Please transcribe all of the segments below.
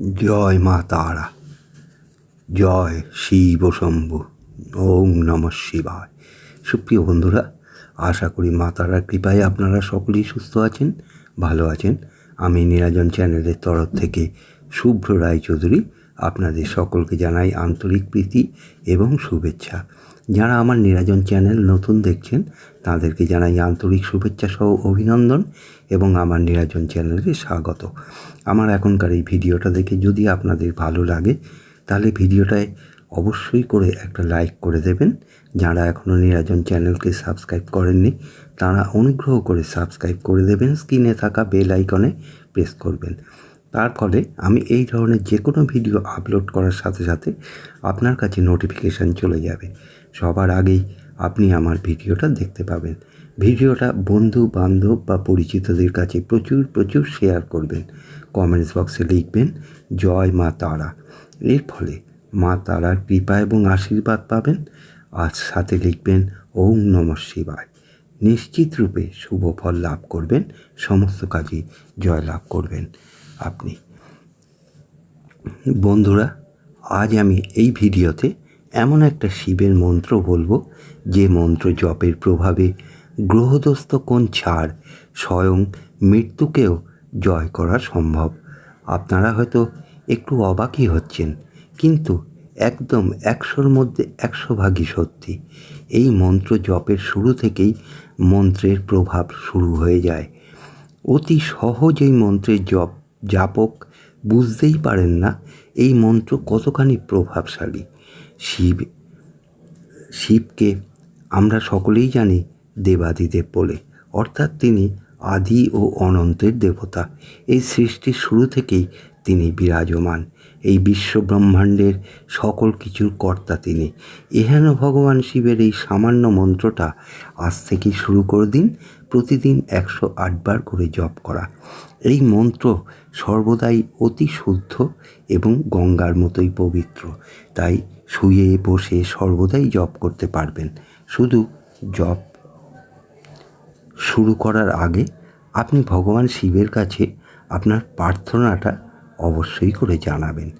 জয় মা তারা, জয় শিব শম্ভু, ওম নম শিবায়। সুপ্রিয় বন্ধুরা, আশা করি মা তারার কৃপায় আপনারা সকলেই সুস্থ আছেন, ভালো আছেন। আমি নিরাজন চ্যানেলের তরফ থেকে শুভ্র রায়চৌধুরী আপনাদের সকলকে জানাই আন্তরিক প্রীতি এবং শুভেচ্ছা। যারা আমার নিরাজন চ্যানেল নতুন দেখছেন, তাদেরকে জানাই আন্তরিক শুভেচ্ছা সহ অভিনন্দন এবং আমার নিরাজন চ্যানেলে স্বাগত। আমার এখনকার এই ভিডিওটা দেখে যদি আপনাদের ভালো লাগে, তাহলে ভিডিওটায় অবশ্যই করে একটা লাইক করে দেবেন। যারা এখনও নিরাজন চ্যানেলকে সাবস্ক্রাইব করেননি, তারা অনুগ্রহ করে সাবস্ক্রাইব করে দেবেন। স্ক্রিনে থাকা বেল আইকনে প্রেস করবেন। তার ফলে আমি এই ধরনের যে কোনো ভিডিও আপলোড করার সাথে সাথে আপনার কাছে নোটিফিকেশান চলে যাবে। সবার আগেই আপনি আমার ভিডিওটা দেখতে পাবেন। ভিডিওটা বন্ধু, বান্ধব বা পরিচিতদের কাছে প্রচুর প্রচুর শেয়ার করবেন। কমেন্টস বক্সে লিখবেন, জয় মা তারা। এর ফলে মা তারার কৃপা এবং আশীর্বাদ পাবেন। আর সাথে লিখবেন, ওম নম শিবায়। নিশ্চিত রূপে শুভ ফল লাভ করবেন, সমস্ত কাজে জয় লাভ করবেন। আপনি। বন্ধুরা, আজ আমি এই ভিডিওতে এমন একটা শিবের মন্ত্র বলব, যে মন্ত্র জপের প্রভাবে গ্রহদস্ত কোন ছাড় স্বয়ং মৃত্যুকেও জয় করা সম্ভব। আপনারা হয়তো একটু অবাকই হচ্ছেন, কিন্তু একদম একশোর মধ্যে একশো ভাগই সত্যি। এই মন্ত্র জপের শুরু থেকেই মন্ত্রের প্রভাব শুরু হয়ে যায়। অতি সহজ এই মন্ত্রের জপ জাপক বুঝতেই পারেন না এই মন্ত্র কতখানি প্রভাবশালী। শিব, শিবকে আমরা সকলেই জানি দেবাদিদেব বলে, অর্থাৎ তিনি আদি ও অনন্তের দেবতা। এই সৃষ্টির শুরু থেকেই তিনি বিরাজমান। এই বিশ্ব ব্রহ্মাণ্ডের সকল কিছুর কর্তা তিনি। এহেন ভগবান শিবের এই সামান্য মন্ত্রটা আজ থেকেই শুরু করে দিন। প্রতিদিন একশো আটবার করে জপ করা। এই মন্ত্র সর্বদাই অতি শুদ্ধ এবং গঙ্গার মতোই পবিত্র। তাই শুয়ে বসে সর্বদাই জপ করতে পারবেন। শুধু জপ শুরু করার আগে আপনি ভগবান শিবের কাছে আপনার প্রার্থনাটা অবশ্যই করে জানাবেন।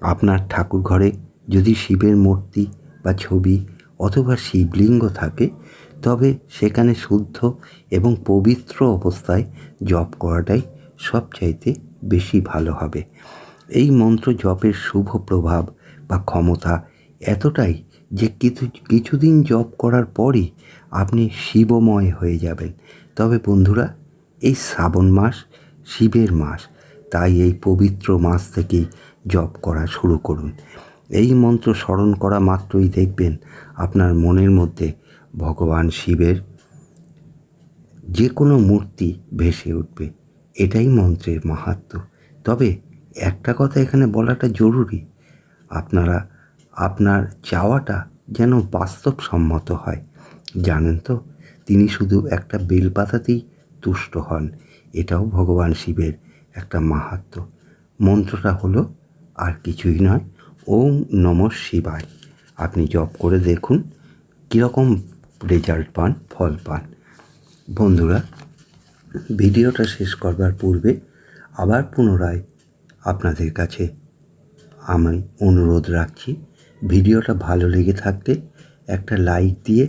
আপনার ঠাকুর ঘরে যদি শিবের মূর্তি বা ছবি অথবা শিবলিঙ্গ থাকে তবে সেখানে শুদ্ধ এবং পবিত্র অবস্থায় জপ করাটাই সবচাইতে বেশি ভালো হবে। এই মন্ত্র জপের শুভ প্রভাব বা ক্ষমতা এতটাই যে কিছু, কিছুদিন জপ করার পরই আপনি শিবময় হয়ে যাবেন। তবে বন্ধুরা, এই শ্রাবণ মাস শিবের মাস, তাই এই পবিত্র মাস থেকেই জপ করা শুরু করুন। এই মন্ত্র স্মরণ করা মাত্রই দেখবেন আপনার মনের মধ্যে ভগবান শিবের যে কোনো মূর্তি ভেসে উঠবে। এটাই মন্ত্রের মাহাত্ম। তবে একটা কথা এখানে বলাটা জরুরি। আপনারা, আপনার চাওয়াটা যেন বাস্তবসম্মত হয়। জানেন তো, তিনি শুধু একটা বেলপাতাতেই তুষ্ট হন। এটাও ভগবান শিবের একটা মাহাত্ম। মন্ত্রটা হলো, আর কিছুই নয়, ওম নম শিবায়। আপনি জপ করে দেখুন, কীরকম রেজাল্ট পান, ফল পান। বন্ধুরা, ভিডিওটা শেষ করবার পূর্বে আবার পুনরায় আপনাদের কাছে আমি অনুরোধ রাখছি, ভিডিওটা ভালো লেগে থাকলে একটা লাইক দিয়ে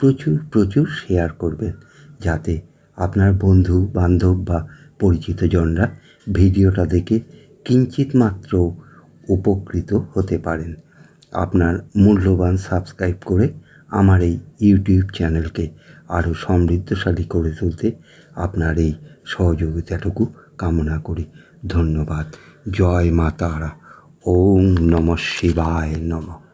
প্রচুর প্রচুর শেয়ার করবেন, যাতে আপনার বন্ধু, বান্ধব বা পরিচিত জনরা ভিডিওটা দেখে কিঞ্চিত মাত্র উপকৃত হতে পারেন। আপনার মূল্যবান সাবস্ক্রাইব করে আমার এই ইউটিউব চ্যানেলকে আরও সমৃদ্ধশালী করে তুলতে আপনার এই সহযোগিতাটুকু কামনা করি। ধন্যবাদ। জয় মা তারা। ওম নম শিবায় নমঃ।